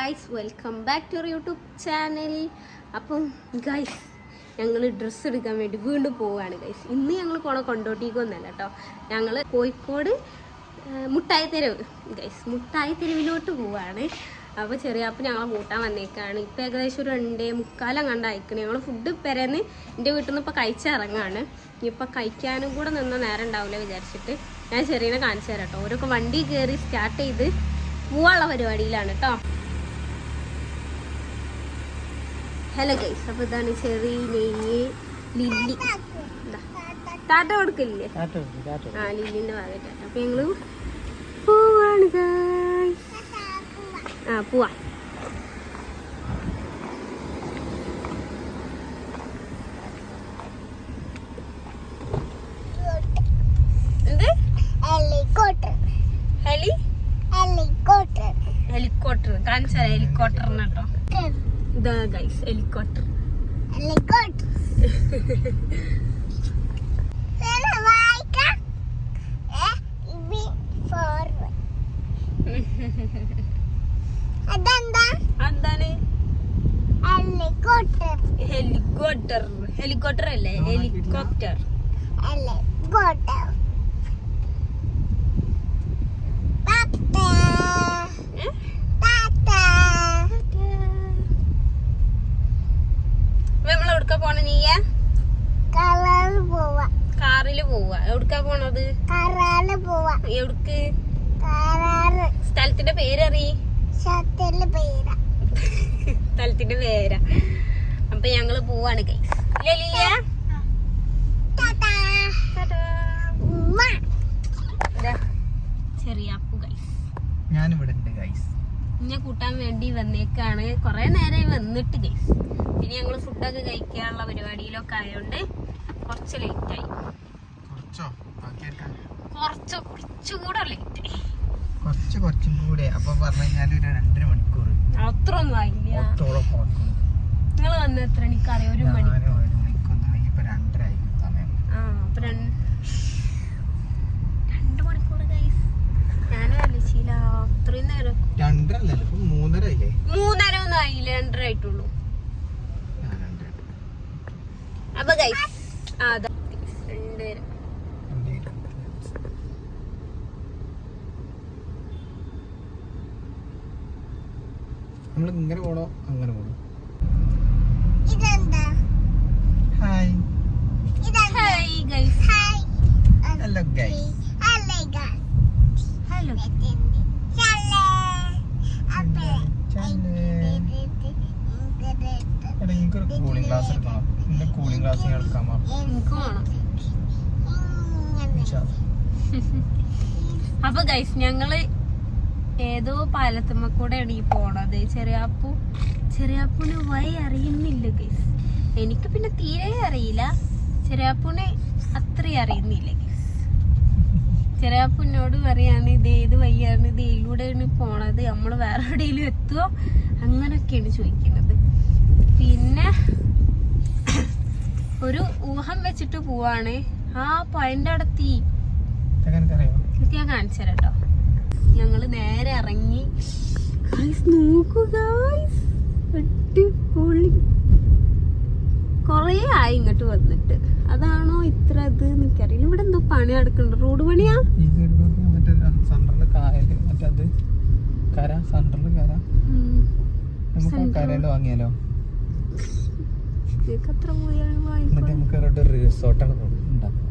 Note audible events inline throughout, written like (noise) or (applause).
Guys welcome back to YouTube channel അപ്പം guys ഞങ്ങൾ dress എടുക്കാൻ വേണ്ടി വീണ്ടും പോവുകയാണ് ഗൈസ് ഇന്ന് ഞങ്ങൾ പോണ കൊണ്ടോട്ടിക്കൊന്നല്ല കേട്ടോ. ഞങ്ങൾ കോഴിക്കോട് മുട്ടായി തെരുവ് ഗൈസ് മുട്ടായി തെരുവിലോട്ട് പോവുകയാണ്. അപ്പോൾ ചെറിയ അപ്പം ഞങ്ങളെ കൂട്ടാൻ വന്നേക്കാണ്. ഇപ്പം ഏകദേശം ഒരു രണ്ടേ മുക്കാലം കണ്ട് അയക്കണേ ഞങ്ങൾ ഫുഡ് പെരേന്ന് എന്റെ വീട്ടിൽ നിന്ന് ഇപ്പോൾ കഴിച്ചിറങ്ങാണ് ഇനിയിപ്പോൾ കഴിക്കാനും കൂടെ നിന്ന നേരം ഉണ്ടാവില്ല വിചാരിച്ചിട്ട്. ഞാൻ ചെറിയനെ കാണിച്ചു തരാം കേട്ടോ. ഓരോക്കെ വണ്ടി കയറി സ്റ്റാർട്ട് ചെയ്ത് പോവാനുള്ള പരിപാടിയിലാണ് കേട്ടോ. ഹലോ ഗൈസ് അപ്പോൾ ഇതാണ് ചെറിയ നെയ്യ് ലില്ലി. ടാറ്റ കൊടുക്കില്ലേ ആ ലില്ലിന്റെ ഭാഗമായിട്ടാണ് അപ്പൊ ഞങ്ങൾ പോവാണ് guys. ആ പോവാ. എന്ത്? ഹെലി ഹെലികോപ്റ്റർ കാണിച്ചാലേ ഹെലികോപ്റ്ററിന് കേട്ടോ. ഇതാ guys helicopter helicopter helicopter helicopter അല്ലേ? ഹെലികോപ്റ്റർ ഹെലികോപ്റ്റർ നമ്മൾ എവിടുക്ക പോണ നീയ? കാറിൽ പോവാ. കാറിൽ പോവാ. എവിടുക്കാ പോണത്? എവിടുക്ക്? സ്ഥലത്തിന്റെ പേരറി സ്ഥലത്തിന്റെ പേരാ. അപ്പൊ ഞങ്ങൾ പോവാണ് ഗൈസ് ലിയ? താത്താ ഉമ്മ. ചെറിയ അപ്പു ഗൈസ് ഞാനിവിടെ. ഇന്നെ കൂട്ടാൻ വേണ്ടി വന്നേക്കാണ്. കൊറേ നേരമായി വന്നിട്ട് ഗൈസ് പിന്നെ ഞങ്ങൾ ഫുഡൊക്കെ കഴിക്കാനുള്ള പരിപാടിയിലൊക്കെ ആയതുകൊണ്ട് കുറച്ച് ലേറ്റ് ആയി. കുറച്ചോ? കുറച്ചുകൂടെ ലേറ്റ് കുറച്ച് കുറച്ചും കൂടെ. അപ്പൊ പറഞ്ഞു കഴിഞ്ഞാൽ ഒരു രണ്ടര മണിക്കൂർ. അത്ര ഒന്നും ആയില്ല നിങ്ങൾ വന്ന എത്ര എനിക്കറിയാം ഒരു മണിക്കൂർ ഇപ്പൊ രണ്ടര ആയി സമയം. ആ അപ്പൊ രണ്ട് മണിക്കൂർ ഗൈസ് ഞാനും ആലോചിച്ചില്ല അത്രയും നേരം രണ്ടര അല്ലല്ലോ ഇപ്പൊ മൂന്നര ആയില്ലേ മൂന്നര ഒന്നും ആയില്ല രണ്ടര ആയിട്ടുള്ളൂ. അപ്പൊ ഗൈസ് ആ അതാ guys, രണ്ടര രണ്ടേ ഇങ്ങനെ പോണോ? അങ്ങനെ പോണോ? ഇതെന്താ? ഹായ് ഇതെന്താ? Hi guys hi hello guys അല്ലേഗ hello ചല്ലേ അപ്പേ എടാ എനിക്കൊരു കൂളിംഗ് ഗ്ലാസ് എടുക്കണം. എന്റെ കൂളിംഗ് ഗ്ലാസ് ഞാൻ എടുക്കാൻ മാറും എനിക്ക് വേണം. അപ്പൊ ഗൈസ് ഞങ്ങൾ ഏതോ പാലത്തുമ്മ കൂടെയാണ് ഈ പോണത്. ചെറിയാപ്പു ചെറിയാപ്പൂന് വഴി അറിയുന്നില്ല ഗൈസ് എനിക്ക് പിന്നെ തീരെ അറിയില്ല. ചെറിയാപ്പൂനെ അത്രയും അറിയുന്നില്ല ഗൈസ് ചെറിയാപ്പുനോട് പറയാണ് ഇത് ഏത് വഴിയാണ് ഇത് ഇതിലൂടെയാണ് പോണത്. നമ്മൾ വേറെ എവിടെയെങ്കിലും എത്തുമോ അങ്ങനൊക്കെയാണ് ചോദിക്കുന്നത്. പിന്നെ ഒരു ഊഹം വെച്ചിട്ട് പോവാണ്. ആ പോയിന്റ് അടത്തി ഞാൻ കാണിച്ചു തരാം കേട്ടോ ഞങ്ങൾ നേരെ ഇറങ്ങി. ഗൈസ് നോക്കൂ ഗൈസ് അടിപൊളി. കൊറേ ആയി ഇങ്ങോട്ട് വന്നിട്ട്. അതാണോ ഇത്ര ഇത് എനിക്കറിയില്ല ഇവിടെ എന്തോ പണി നടക്കുന്നുണ്ട്. റോഡ് പണിയാ? സെന്ററിൽ കര സെന്ററിൽ കര. നമുക്ക്. കരയിൽ വാങ്ങിയാലോ? എത്ര എന്നിട്ട് നമുക്ക് ഉണ്ടാക്കാം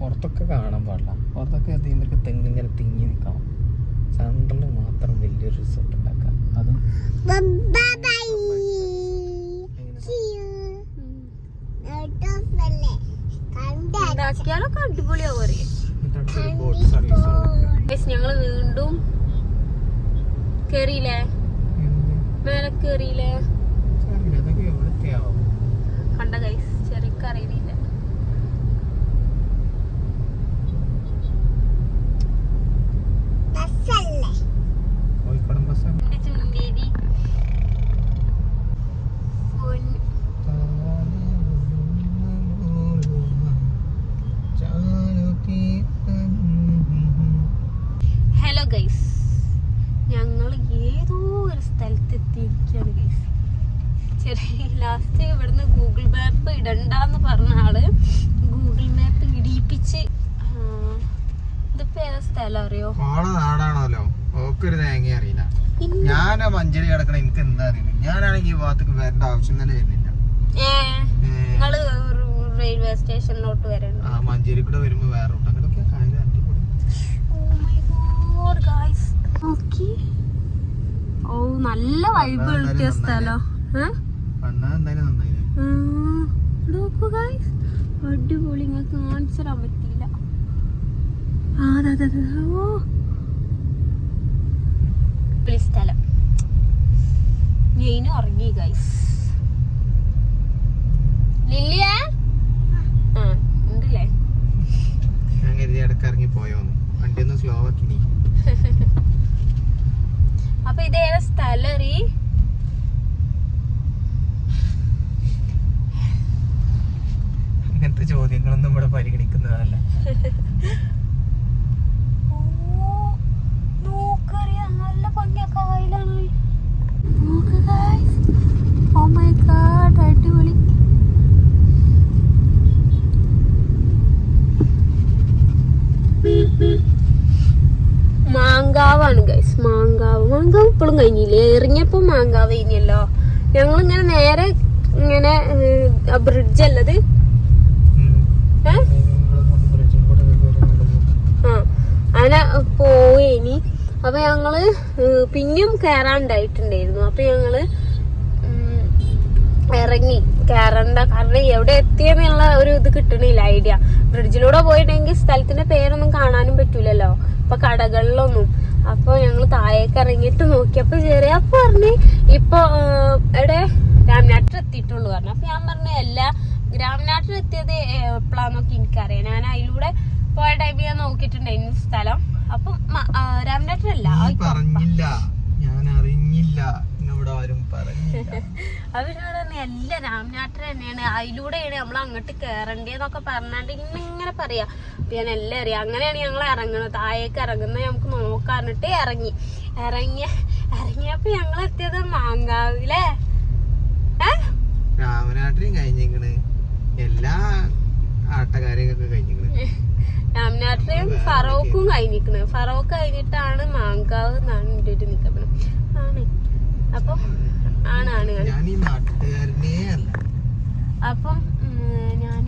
പുറത്തൊക്കെ കാണാൻ പാടില്ല. പുറത്തൊക്കെ ഇവർക്ക് തെങ്ങിങ്ങനെ തിങ്ങി നിൽക്കണം. സെന്ററിൽ മാത്രം വലിയൊരു റിസോർട്ട് ഉണ്ടാക്കാം അതും ഉണ്ടാക്കിയാലൊക്കെ അടിപൊളിയാവും അറിയാം. ഞങ്ങൾ വീണ്ടും കേറിയില്ലേ? മേലെ കേറിയില്ലേ? കണ്ട ഗൈസ് ചെറിയ അറിയണില്ല. ഹലോ ഗൈസ് ഞങ്ങൾ ഏതോ ഒരു സ്ഥലത്ത് എത്തിയിരിക്കുകയാണ് ഗൈസ് ചെറിയ ലാസ്റ്റ് ഇവിടുന്ന് ഗൂഗിൾ മാപ്പ് ഇടണ്ടെന്ന് പറഞ്ഞ ആൾ ഗൂഗിൾ മാപ്പ് ഇടിയിപ്പിച്ച് ഇതിപ്പോ ഏതാ സ്ഥലം അറിയോ? നാടാണല്ലോ. ഓക്കൊരു തേങ്ങ അറിയില്ല. ഞാൻ മഞ്ചേരി കിടക്കണ എനിക്ക് എന്താ അറിയില്ല. ഞാനാണെങ്കിൽ ഈ ഭാഗത്തേക്ക് വരേണ്ട ആവശ്യം തന്നെ വരുന്നില്ല. നിങ്ങൾ റെയിൽവേ സ്റ്റേഷനിലോട്ട് വരണ്ട. മഞ്ചേരി കൂടെ വരുമ്പോ വേറെ റൂട്ട്. ഓ നല്ല വൈബ് കിട്ടിയ സ്ഥലം. ഏ? അടിപൊളി നിങ്ങൾക്ക് കാണിച്ചു തരാൻ പറ്റിയില്ല. സ്ഥലം. ഞാൻ ഉറങ്ങി ഗൈസ് ലില്ലിയാ ആ ഉണ്ടല്ലേ ഞാൻ കരുതി ഇടയ്ക്ക് ഇറങ്ങി പോയോന്ന് വണ്ടി ഒന്ന് സ്ലോ ആക്കി നീ അപ്പൊ ഇത് ഏതാ സ്ഥലം അറിയ ഇങ്ങനത്തെ ചോദ്യങ്ങളൊന്നും ഇവിടെ പരിഗണിക്കുന്നതല്ല നല്ല ഭംഗിയ കായലാണ് നോക്ക് guys. Oh my God, അടിപൊളി മാങ്കാവാണ് ഗൈസ് മാങ്കാവ് ഇപ്പോഴും കഴിഞ്ഞില്ലേ? എറിഞ്ഞപ്പോ മാങ്കാവ് കഴിഞ്ഞല്ലോ. ഞങ്ങളിങ്ങനെ നേരെ ഇങ്ങനെ ബ്രിഡ്ജ് അല്ലത്? അങ്ങനെ പോയിനി അപ്പൊ ഞങ്ങൾ പിന്നെയും കേറാണ്ടായിട്ടുണ്ടായിരുന്നു അപ്പൊ ഞങ്ങൾ ഇറങ്ങി. കേറണ്ട കാരണം എവിടെ എത്തിയെന്നുള്ള ഒരു ഇത് കിട്ടണില്ല ഐഡിയ. ബ്രിഡ്ജിലൂടെ പോയിട്ടുണ്ടെങ്കിൽ സ്ഥലത്തിന്റെ പേരൊന്നും കാണാനും പറ്റൂലല്ലോ. ഇപ്പൊ കടകളിലൊന്നും. അപ്പൊ ഞങ്ങൾ താഴേക്ക് ഇറങ്ങിയിട്ട് നോക്കിയപ്പോ ചെറിയ അപ്പൊ പറഞ്ഞ് ഇപ്പൊ എവിടെ രാംനാട്ടിൽ എത്തിയിട്ടുള്ളൂ പറഞ്ഞു. അപ്പൊ ഞാൻ പറഞ്ഞു എല്ലാ രാംനാട്ടിൽ എത്തിയത് എപ്പോഴാന്നൊക്കെ എനിക്കറിയാം. ഞാൻ അതിലൂടെ പോയ ടൈമിൽ ഞാൻ നോക്കിയിട്ടുണ്ടായിരുന്നു സ്ഥലം. അപ്പം രാംനാട്ടിലല്ല ഞാൻ അറിഞ്ഞില്ല. ആരും പറഞ്ഞില്ല. (laughs) അവരോട് തന്നെ അല്ല രാംനാട്ടിൽ തന്നെയാണ്. അതിലൂടെയാണ് നമ്മൾ അങ്ങോട്ട് കേറണ്ടേന്നൊക്കെ പറഞ്ഞാണ്ട് ഇങ്ങനെ പറയാ. ഞാൻ എല്ലാം അറിയാം. അങ്ങനെയാണ് ഞങ്ങൾ ഇറങ്ങുന്നത്. താഴേക്ക് ഇറങ്ങുന്നത് നമുക്ക് നോക്കാറിട്ട് ഇറങ്ങി. ഇറങ്ങിയ ഇറങ്ങിയപ്പോ ഞങ്ങൾ എത്തിയത് മാങ്കാവിലെ. രാമനാട്ടിലും കഴിഞ്ഞിക്കണ് എല്ലാ ആട്ടക്കാരെയൊക്കെ കഴിഞ്ഞിക്കണ് (laughs) രാമനാട്ടിലും ഫറോക്കും കഴിഞ്ഞിരിക്കണ്. ഫറോക്ക് കഴിഞ്ഞിട്ടാണ് മാങ്കാവ് എന്നാണ് എന്റെ ഒരു നിഗമനം അപ്പൊ ആണ് ആണ് ആണ് ഞാൻ ഈ നാട്ടുകാരനേ അല്ല. അപ്പം ഞാൻ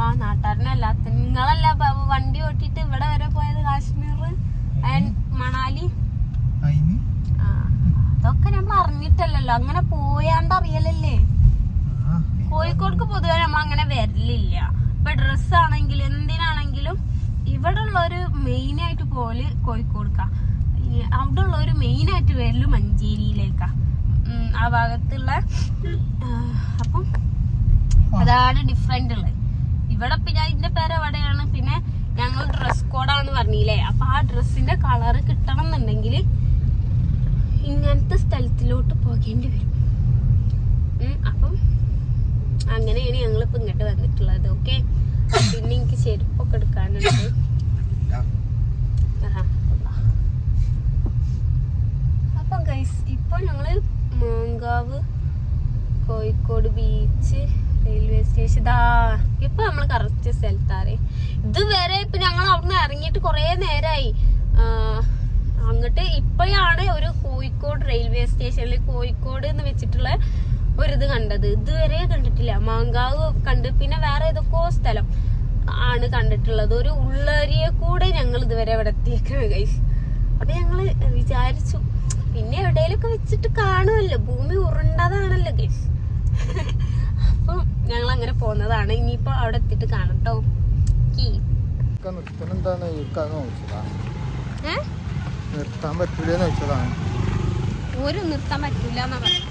ആ നാട്ടുകാരനല്ലാത്ത നിങ്ങളല്ല വണ്ടി ഓട്ടിട്ട് ഇവിടെ വരെ പോയത് കാശ്മീർ മണാലി? ആ അതൊക്കെ നമ്മൾ അറിഞ്ഞിട്ടല്ലല്ലോ അങ്ങനെ പോയാണ്ട് അറിയലല്ലേ? കോഴിക്കോട്ക്ക് പൊതുവെ നമ്മൾ അങ്ങനെ വരലില്ല. ഇപ്പൊ ഡ്രസ് ആണെങ്കിലും എന്തിനാണെങ്കിലും ഇവിടെ ഉള്ളൊരു മെയിൻ ആയിട്ട് പോൽ കോഴിക്കോടുക്കാ. ആയിട്ട് വരൽ മഞ്ചേരിയിലേക്കാ. ആ ഭാഗത്തുള്ള അപ്പം അതാണ് ഡിഫറെന്റ് ഉള്ളത്. ഇവിടെ പിന്നെ ഇതിന്റെ പേര് എവിടെയാണ് പിന്നെ ഞങ്ങൾ ഡ്രസ് കോഡാന്ന് പറഞ്ഞില്ലേ? അപ്പൊ ആ ഡ്രസ്സിന്റെ കളർ കിട്ടണം എന്നുണ്ടെങ്കിൽ ഇങ്ങനത്തെ സ്ഥലത്തിലോട്ട് പോകേണ്ടി വരും. അപ്പം അങ്ങനെയാണ് ഞങ്ങൾ ഇപ്പൊ ഇങ്ങോട്ട് വന്നിട്ടുള്ളത്. ഓക്കെ പിന്നെ എനിക്ക് ചെരുപ്പൊക്കെ എടുക്കാനുണ്ട് ഇല്ല. ആഹാ, കൊള്ളാം. അപ്പം ഗൈസ് ഇപ്പൊ ഞങ്ങൾ Mankavu Kozhikode beach railway station ഇതാ ഇപ്പൊ നമ്മൾ കറക്റ്റ് സ്ഥലത്താറേ ഇതുവരെ ഇപ്പൊ ഞങ്ങൾ അവിടുന്ന് ഇറങ്ങിയിട്ട് കൊറേ നേരായി. ആ, അങ്ങോട്ട് ഇപ്പോഴാണ് ഒരു കോഴിക്കോട് റെയിൽവേ സ്റ്റേഷനിൽ കോഴിക്കോട് എന്ന് വെച്ചിട്ടുള്ള ഒരു ഇത് കണ്ടത്. ഇതുവരെ കണ്ടിട്ടില്ല. മാങ്കാവ് കണ്ട് പിന്നെ വേറെ ഏതൊക്കെയോ സ്ഥലം ആണ് കണ്ടിട്ടുള്ളത്. ഒരു ഉള്ളേരിയ കൂടെ ഞങ്ങൾ ഇതുവരെ ഇവിടെ എത്തിയേക്കാണ് കൈസ് അപ്പൊ ഞങ്ങൾ വിചാരിച്ചു പിന്നെ എവിടെയെങ്കിലൊക്കെ വെച്ചിട്ട് കാണുമല്ലോ ഭൂമി ഉരുണ്ടതാണല്ലോ അപ്പം (laughs) ഞങ്ങൾ അങ്ങനെ പോകുന്നതാണ്. ഇനിയിപ്പോ അവിടെ എത്തിയിട്ട് കാണട്ടോ കേട്ടോ നിർത്താൻ പറ്റൂലെന്ന് ചോദിച്ചതാണ് ഒരു നിർത്താൻ പറ്റൂല എന്നാ പറഞ്ഞത്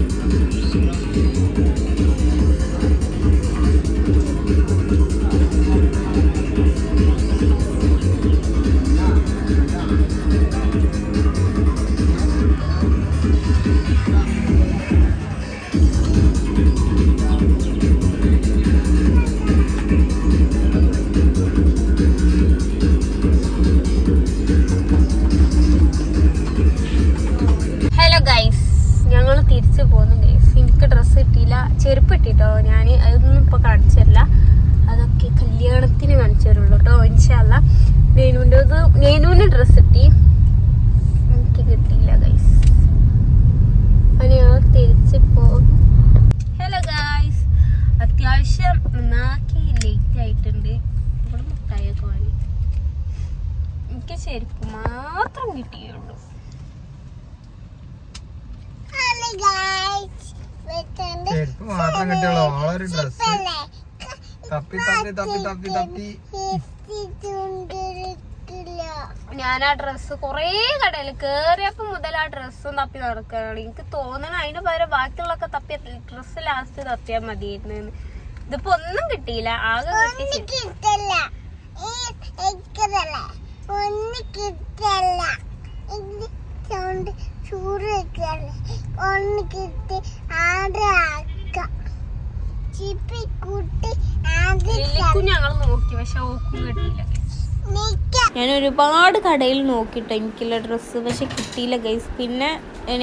ഞങ്ങൾ തിരിച്ചു പോകുന്നു ഗൈസ് എനിക്ക് ഡ്രസ്സ് കിട്ടിയില്ല. ചെരുപ്പ് കിട്ടിട്ടോ ഞാൻ അതൊന്നും ഇപ്പൊ കാണിച്ചു തരില്ല. അതൊക്കെ കല്യാണത്തിന് കാണിച്ചു തരുള്ളൂ കേട്ടോ ഇൻഷല്ല നെയ്നുവിന്റെ നേനുവിന് ഡ്രസ്സ് കിട്ടി. എനിക്ക് കിട്ടിയില്ല ഗൈസ് അത് ഞങ്ങൾ തിരിച്ചു പോകും. ഹലോ ഗൈസ് അത്യാവശ്യം നന്നാക്കി ലേറ്റ് ആയിട്ടുണ്ട്. ഇവിടെ മുട്ടായൊക്കെ വാങ്ങി. എനിക്ക് ചെരുപ്പ് മാത്രം കിട്ടിയുള്ളൂ. ചെരുപ്പ് മാത്രം കിട്ടിയുള്ളൂ ഓളൊരു ഡ്രസ് അല്ലേ? തപ്പി തപ്പി തപ്പി തപ്പി തപ്പി എത്തിക്കൊണ്ടിരിക്കില്ല. ഞാൻ ആ ഡ്രസ്സ് കൊറേ കടയിൽ കേറിയപ്പോ മുതൽ ആ ഡ്രസ്സും തപ്പി നടക്കുകയാണ് എനിക്ക് തോന്നണ അതിന് പകരം ബാക്കിയുള്ളൊക്കെ തപ്പി ഡ്രസ്സ് ലാസ്റ്റ് തപ്പിയാൽ മതിയായിരുന്നു ഇതിപ്പോ ഒന്നും കിട്ടിയില്ല ആകെ ഒന്ന്. കിട്ടില്ല. ഇത് sound ചൂട് വെക്കല്ലേ. ഒന്ന് കിട്ടി ചിപ്പി കുട്ടി ഞങ്ങൾ നോക്കി പക്ഷെ ഓക്കും ഞാൻ ഒരുപാട് കടയിൽ നോക്കിട്ടോ എനിക്കുള്ള ഡ്രസ്സ് പക്ഷെ കിട്ടിയില്ല ഗൈസ് പിന്നെ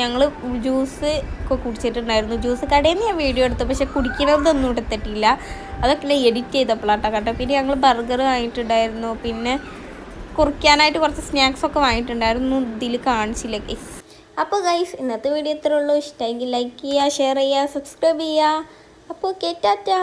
ഞങ്ങൾ ജ്യൂസ് ഒക്കെ കുടിച്ചിട്ടുണ്ടായിരുന്നു. ജ്യൂസ് കടയിൽ നിന്ന് ഞാൻ വീഡിയോ എടുത്തു പക്ഷെ കുടിക്കണതൊന്നും എടുത്തിട്ടില്ല അതൊക്കെ ഞാൻ എഡിറ്റ് ചെയ്തപ്പോഴാട്ടോ കേട്ടോ പിന്നെ ഞങ്ങൾ ബർഗർ വാങ്ങിയിട്ടുണ്ടായിരുന്നു. പിന്നെ കുറിക്കാനായിട്ട് കുറച്ച് സ്നാക്സ് ഒക്കെ വാങ്ങിയിട്ടുണ്ടായിരുന്നു. ഇതിൽ കാണിച്ചില്ല. ഗൈസ് അപ്പോൾ ഗൈസ് ഇന്നത്തെ വീഡിയോ ഇത്രേ ഉള്ളൂ. ഇഷ്ടമെങ്കിൽ ലൈക്ക് ചെയ്യുക ഷെയർ ചെയ്യുക സബ്സ്ക്രൈബ് ചെയ്യുക. അപ്പോൾ കേറ്റാറ്റാ